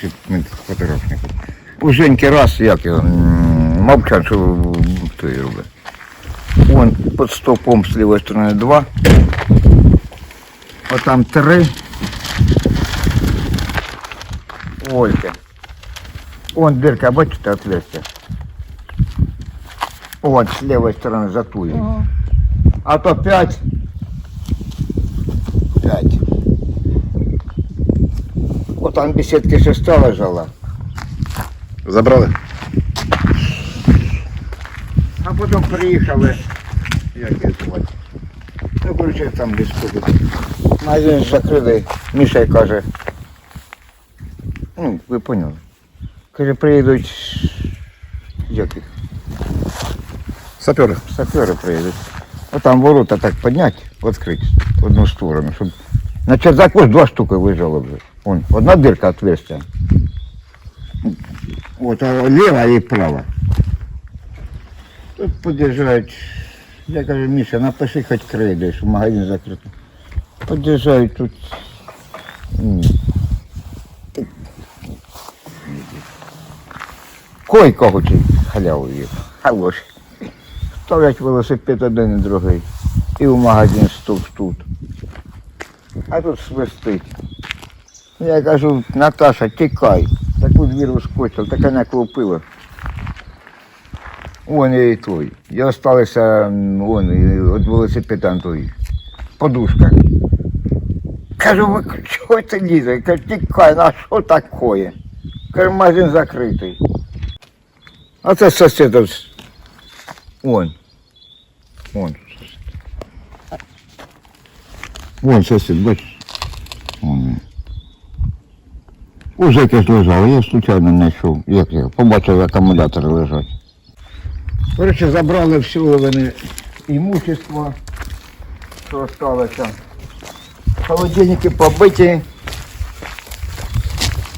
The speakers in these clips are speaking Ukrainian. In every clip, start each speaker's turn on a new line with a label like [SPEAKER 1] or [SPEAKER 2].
[SPEAKER 1] ще ми фотографник. У Женьки раз, як його, м, мовчан, що хто її робить. Вон під стопом з лівої сторони два. Отам три. Олька. Вон дырка, бачите, отверстие. Вот, с левой стороны затули. А то пять. Пять. там беседки шеста лежала.
[SPEAKER 2] Забрали?
[SPEAKER 1] А потім приїхали. Як її звати? Ну, коротше, там десь тут. Магазин закрили. Міша каже. Ну, ви поняли. Каже, приїдуть. Як їх?
[SPEAKER 2] Сапери.
[SPEAKER 1] Сапери приїдуть. Отам ворота так підняти, відкрити в одну сторону, щоб. На чердаку ось два штуки вижало вже. Вон, одна дирка отверстия. От, а ліва і права. Тут під'їжджають. Я кажу, Міша, напиши хоч крейди, що магазин закритий. Під'їжджають тут. Койка хоче халяву є. Хороший. Ставлять велосипед один і другий. І в магазин стук тут. А тут свистить. Я кажу, Наташа, тікай. Таку двір вискочив, таке не клопило. Вон я і той. Осталися м, вон, від велосипеда той. Подушка. Кажу, чого ти лізе? Кажу, тікай, на що таке? Кажу, магазин закритий. А це сусідів. Вон. Вон. Вон сусід, бачиш? Вон. він. Уже якесь лежало, я случайно знайшов. Як я побачив, акумулятори лежать. Коротше, забрали все вони імущество, що залишилося. Холодильники побиті.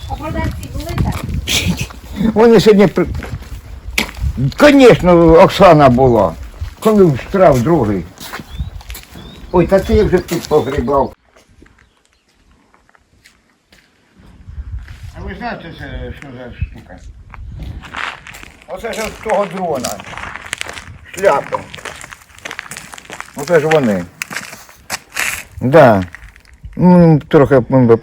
[SPEAKER 3] А продавці були так?
[SPEAKER 1] Вони сьогодні. при- Звісно, Оксана була. Коли штраф другий. Ой, та ти вже тут погрібав. Ви знаєте, це, що за штука? Оце ж з того дрона. Шляпа. Оце ж вони. Да. Ну, трохи ми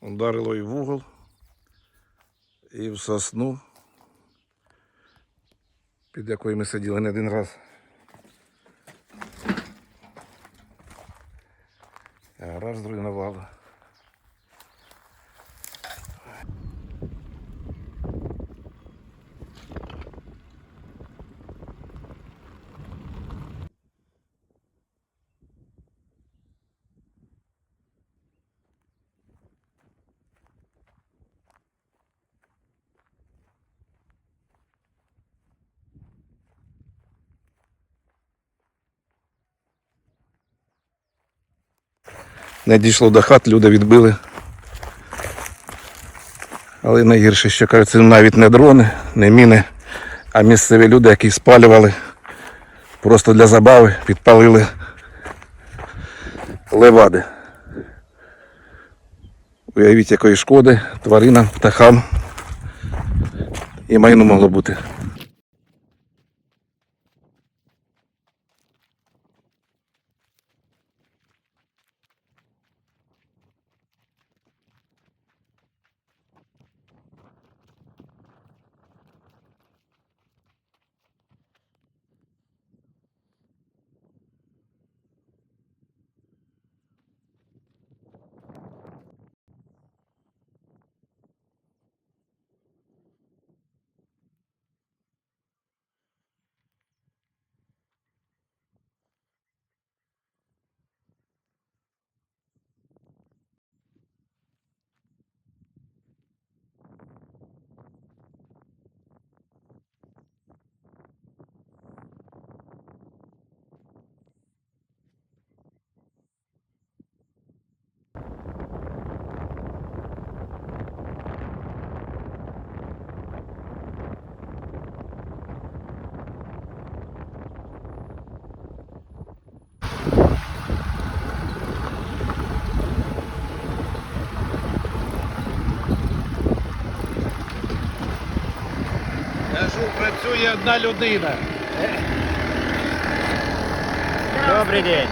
[SPEAKER 2] Ударило і в угол, і в сосну, під якою ми сиділи не один раз. Гараж зруйнувало. Не дійшло до хат, люди відбили. Але найгірше, що кажуть, це навіть не дрони, не міни, а місцеві люди, які спалювали просто для забави, підпалили левади. Уявіть, якої шкоди тваринам, птахам і майну могло бути.
[SPEAKER 3] Кажу, одна людина.
[SPEAKER 4] Добрий день.